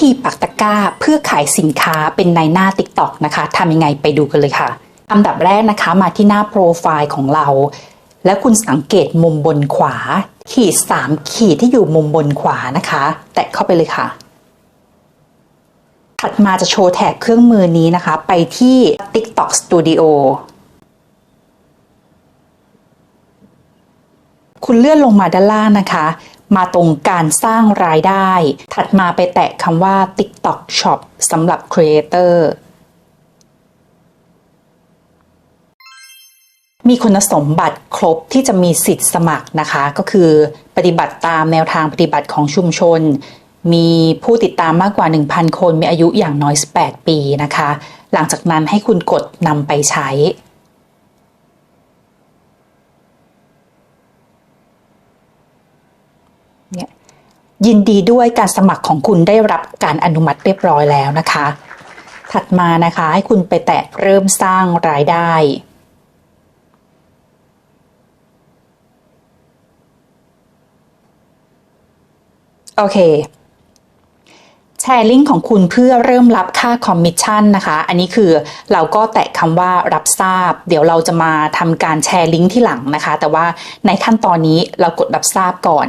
ธีปักตะกร้าเพื่อขายสินค้าเป็นในหน้า TikTok นะคะทำยังไงไปดูกันเลยค่ะอันดับแรกนะคะมาที่หน้าโปรไฟล์ของเรา แล้วคุณสังเกตมุมบนขวา ขีด 3 ขีดที่อยู่มุมบนขวานะคะ แตะเข้าไปเลยค่ะ ถัดมาจะโชว์แถบเครื่องมือนี้นะคะ ไปที่ TikTok Studio คุณเลื่อนลงมาด้านล่างนะคะ มาตรงการสร้างรายได้ ถัดมาไปแตะคำว่า TikTok Shop สำหรับ Creator มีคุณสมบัติครบที่จะมีสิทธิ์สมัครนะคะ ก็คือปฏิบัติตามแนวทางปฏิบัติของชุมชน มีผู้ติดตามมากกว่า 1,000 คน มีอายุอย่างน้อย 18 ปีนะคะ หลังจากนั้นให้คุณกดนำไปใช้ เนี่ยยินดีด้วยการสมัครของคุณได้รับการอนุมัติเรียบร้อยแล้วนะคะ ถัดมานะคะให้คุณไปแตะเริ่มสร้างรายได้โอเคแชร์ลิงก์ของคุณเพื่อเริ่มรับค่าคอมมิชชั่นนะคะ อันนี้คือเราก็แตะคำว่ารับทราบ เดี๋ยวเราจะมาทำการแชร์ลิงก์ที่หลังนะคะ แต่ว่าในขั้นตอนนี้เรากดรับทราบก่อน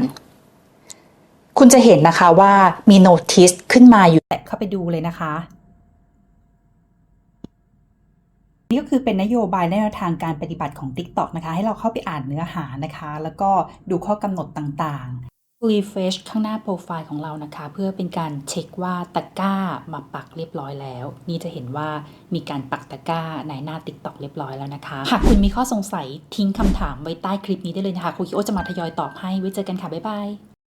คุณจะเห็นนะคะว่ามีโน้ติสขึ้นมาอยู่แตะเข้าไปดูเลยนะคะ นี่ก็คือเป็นนโยบายแนวทางการปฏิบัติของ TikTok นะคะ ให้เราเข้าไปอ่านเนื้อหานะคะ แล้วก็ดูข้อกำหนดต่างๆ refresh ข้างหน้าโปรไฟล์ของเรานะคะ เพื่อเป็นการเช็คว่าตะกร้ามาปักเรียบร้อยแล้ว นี่จะเห็นว่ามีการปักตะกร้าในหน้า TikTok เรียบร้อยแล้วนะคะ หากคุณมีข้อสงสัยทิ้งคำถามไว้ใต้คลิปนี้ได้เลยนะคะครูคิโอจะมาทยอยตอบให้ไว้เจอกันค่ะ บ๊ายบาย